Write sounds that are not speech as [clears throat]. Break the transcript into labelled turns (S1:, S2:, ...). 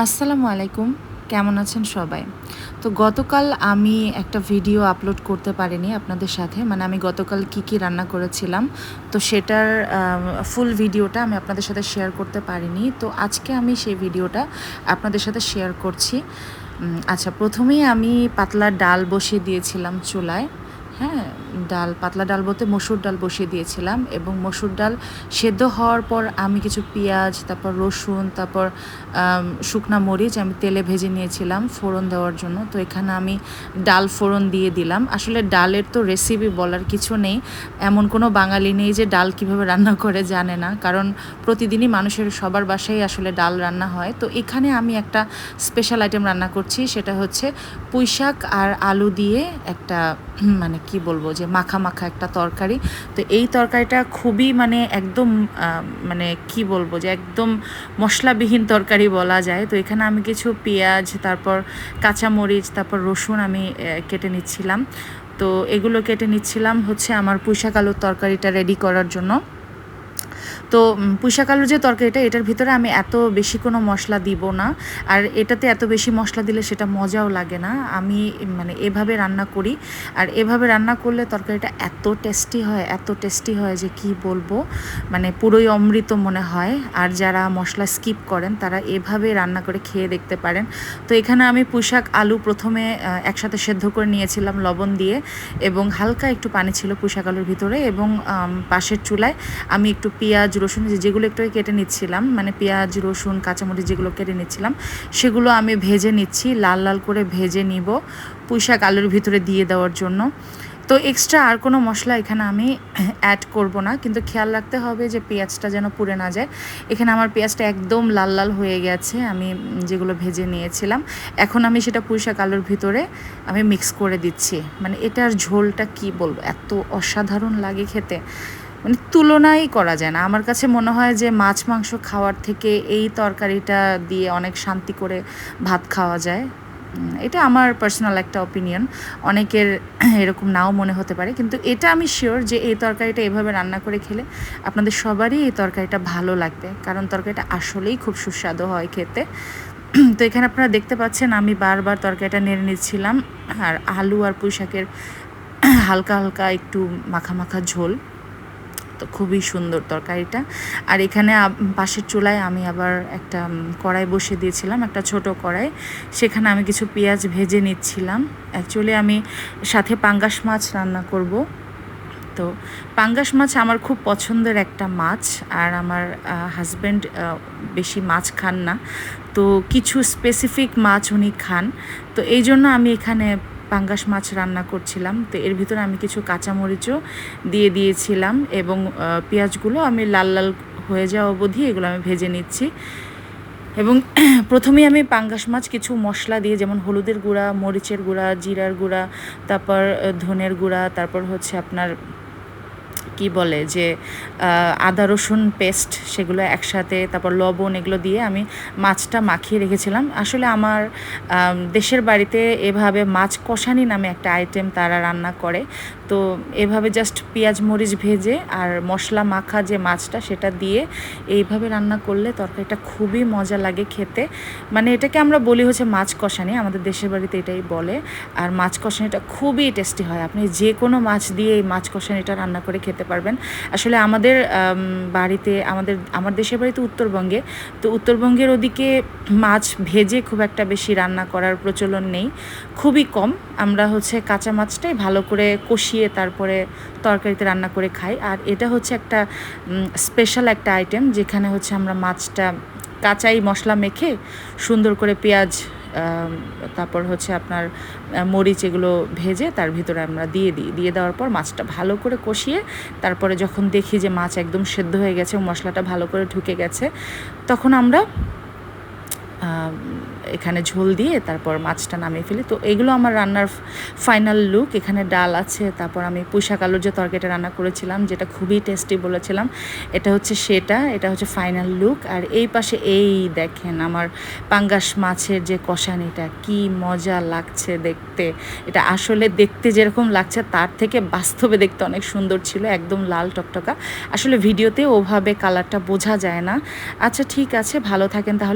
S1: আসসালামু আলাইকুম। কেমন আছেন সবাই? তো গতকাল আমি একটা ভিডিও আপলোড করতে পারিনি আপনাদের সাথে। মানে আমি গতকাল কি কি রান্না করেছিলাম, তো সেটার ফুল ভিডিওটা আমি আপনাদের সাথে শেয়ার করতে পারিনি। তো আজকে আমি সেই ভিডিওটা আপনাদের সাথে শেয়ার করছি। আচ্ছা প্রথমেই আমি পাতলা ডাল বসিয়ে দিয়েছিলাম চুলায়। হ্যাঁ ডাল, পাতলা ডাল বলতে মসুর ডাল বসিয়ে দিয়েছিলাম এবং মসুর ডাল সেদ্ধ হওয়ার পর আমি কিছু পেঁয়াজ, তারপর রসুন, তারপর শুকনা মরিচ আমি তেলে ভেজে নিয়েছিলাম ফোড়ন দেওয়ার জন্য। তো এখানে আমি ডাল ফোড়ন দিয়ে দিলাম। আসলে ডালের তো রেসিপি বলার কিছু নেই। এমন কোনো বাঙালি নেই যে ডাল কীভাবে রান্না করে জানে না। কারণ প্রতিদিনই মানুষের সবার বাসায় আসলে ডাল রান্না হয়। তো এখানে আমি একটা স্পেশাল আইটেম রান্না করছি। সেটা হচ্ছে পুঁই শাক আর আলু দিয়ে একটা মানে কি বলব যে মাখা মাখা একটা তরকারি। তো এই তরকারিটা খুবই মানে একদম মানে কি বলব যে একদম মশলাবিহীন তরকারি বলা যায়। তো এখানে আমি কিছু পেঁয়াজ, তারপর কাঁচামরিচ, তারপর রসুন আমি কেটে নিচ্ছিলাম। তো এগুলো কেটে নিচ্ছিলাম হচ্ছে আমার পুঁইশাক আলুর তরকারিটা রেডি করার জন্য। তো পুঁইশাক আলুর যে তরকারিটা, এটার ভিতরে আমি এত বেশি কোনো মশলা দিব না। আর এটাতে এত বেশি মশলা দিলে সেটা মজাও লাগে না। আমি মানে এভাবে রান্না করি। আর এভাবে রান্না করলে তরকারিটা এত টেস্টি হয়, এত টেস্টি হয় যে কি বলব? মানে পুরোই অমৃত মনে হয়। আর যারা মশলা স্কিপ করেন, তারা এভাবে রান্না করে খেয়ে দেখতে পারেন। তো, এখানে আমি পুঁইশাক আলু প্রথমে একসাথে সেদ্ধ করে নিয়েছিলাম লবণ দিয়ে এবং হালকা একটু পানি ছিল পুঁইশাক আলুর ভিতরে এবং পাশের চুলায় আমি একটু পেঁয়াজ রসুন যে- যেগুলো একটু কেটে নিচ্ছিলাম মানে পেঁয়াজ, রসুন, কাঁচামরিচ যেগুলো কেটে নিচ্ছিলাম, সেগুলো আমি ভেজে নিচ্ছি, লাল লাল করে ভেজে নিব পুঁইশাক আলুর ভিতরে দিয়ে দেওয়ার জন্য। তো এক্সট্রা আর কোনো মশলা এখানে আমি অ্যাড করব না, কিন্তু খেয়াল রাখতে হবে যে পেঁয়াজটা যেন পুড়ে না যায়। এখানে আমার পেঁয়াজটা একদম লাল লাল হয়ে গেছে, আমি যেগুলো ভেজে নিয়েছিলাম, এখন আমি সেটা পুঁইশাক আলুর ভিতরে আমি মিক্স করে দিচ্ছি। মানে এটার ঝোলটা কি বলব, এত অসাধারণ লাগে খেতে। মানে তুলনাই করা যায় না। আমার কাছে মনে হয় যে মাছ, মাংস খাওয়ার থেকে এই তরকারিটা দিয়ে অনেক শান্তি করে ভাত খাওয়া যায়। এটা আমার পার্সোনাল একটা অপিনিয়ন অনেকের এরকম নাও মনে হতে পারে। কিন্তু এটা আমি শিওর যে এই তরকারিটা এভাবে রান্না করে খেলে আপনাদের সবারই এই তরকারিটা ভালো লাগবে। কারণ তরকারিটা আসলেই খুব সুস্বাদু হয় খেতে। তো এখানে আপনারা দেখতে পাচ্ছেন, আমি বারবার তরকারিটা নেড়ে নিচ্ছিলাম। আর আলু আর পুঁই শাকের হালকা হালকা একটু মাখা মাখা ঝোল। তো খুবই সুন্দর তরকারিটা। আর এখানে পাশের চুলায় আমি আবার একটা কড়াই বসিয়ে দিয়েছিলাম, একটা ছোট কড়াই। সেখানে আমি কিছু পেঁয়াজ ভেজে নিচ্ছিলাম। অ্যাকচুয়ালি আমি সাথে পাঙ্গাস মাছ রান্না করব। তো পাঙ্গাস মাছ আমার খুব পছন্দের একটা মাছ, আর আমার হাজব্যান্ড বেশি মাছ খান না। তো কিছু স্পেসিফিক মাছ উনি খান। তো এই জন্য আমি এখানে পাঙ্গাস মাছ রান্না করছিলাম। তো এর ভিতরে আমি কিছু কাঁচামরিচও দিয়ে দিয়েছিলাম এবং পেঁয়াজগুলো আমি লাল লাল হয়ে যাওয়া অবধি এগুলো আমি ভেজে নিচ্ছি। এবং [clears throat] প্রথমে আমি পাঙ্গাস মাছ কিছু মশলা দিয়ে, যেমন হলুদের গুঁড়া, মরিচের গুঁড়া, জিরার গুঁড়া, তারপর ধনের গুঁড়া, তারপর হচ্ছে আপনার কি বলে যে আদা, রসুন পেস্ট সেগুলো একসাথে, তারপর লবণ এগুলো দিয়ে আমি মাছটা মাখিয়ে রেখেছিলাম। আসলে আমার দেশের বাড়িতে এভাবে মাছ কষানি নামে একটা আইটেম তারা রান্না করে। তো এভাবে জাস্ট পেঁয়াজ, মরিচ ভেজে আর মশলা মাখা যে মাছটা সেটা দিয়ে এইভাবে রান্না করলে তরকারিটা খুবই মজা লাগে খেতে। মানে এটাকে আমরা বলি হচ্ছে মাছ কষানি, আমাদের দেশের বাড়িতে এটাই বলে। আর মাছ কষানিটা খুবই টেস্টি হয়। আপনি যে কোনো মাছ দিয়ে এই মাছ কষানিটা রান্না করে খেতে পারবেন। আসলে আমাদের বাড়িতে, আমাদের, আমার দেশের বাড়িতে উত্তরবঙ্গে, তো উত্তরবঙ্গের ওদিকে মাছ ভেজে খুব একটা বেশি রান্না করার প্রচলন নেই। খুবই কম। আমরা হচ্ছে কাঁচা মাছটাই ভালো করে কষিয়ে তারপরে তরকারিতে রান্না করে খাই। আর এটা হচ্ছে একটা স্পেশাল একটা আইটেম যেখানে হচ্ছে আমরা মাছটা কাঁচাই মশলা মেখে সুন্দর করে পেঁয়াজ তারপর হচ্ছে আপনার মরিচ এগুলো ভেজে তার ভিতরে আমরা দিয়ে দিই। দিয়ে দেওয়ার পর মাছটা ভালো করে কষিয়ে তারপরে যখন দেখি যে মাছ একদম সেদ্ধ হয়ে গেছে মশলাটা ভালো করে ঢুকে গেছে তখন আমরা আম, এখানে ঝোল দিয়ে তারপর মাছটা নামিয়ে ফেলি। তো এগুলো আমার রান্নার ফাইনাল লুক এখানে ডাল আছে, তারপর আমি পুঁইশাক আলুর যে তরকারিটা রান্না করেছিলাম, যেটা খুবই টেস্টি বলেছিলাম, এটা হচ্ছে সেটা, এটা হচ্ছে ফাইনাল লুক আর এই পাশে এই দেখেন আমার পাঙ্গাস মাছের যে কষানিটা, কি মজা লাগছে দেখতে। এটা আসলে দেখতে যেরকম লাগছে, তার থেকে বাস্তবে দেখতে অনেক সুন্দর ছিল, একদম লাল টকটকা। আসলে ভিডিওতে ওভাবে কালারটা বোঝা যায় না। আচ্ছা ঠিক আছে, ভালো থাকেন তাহলে।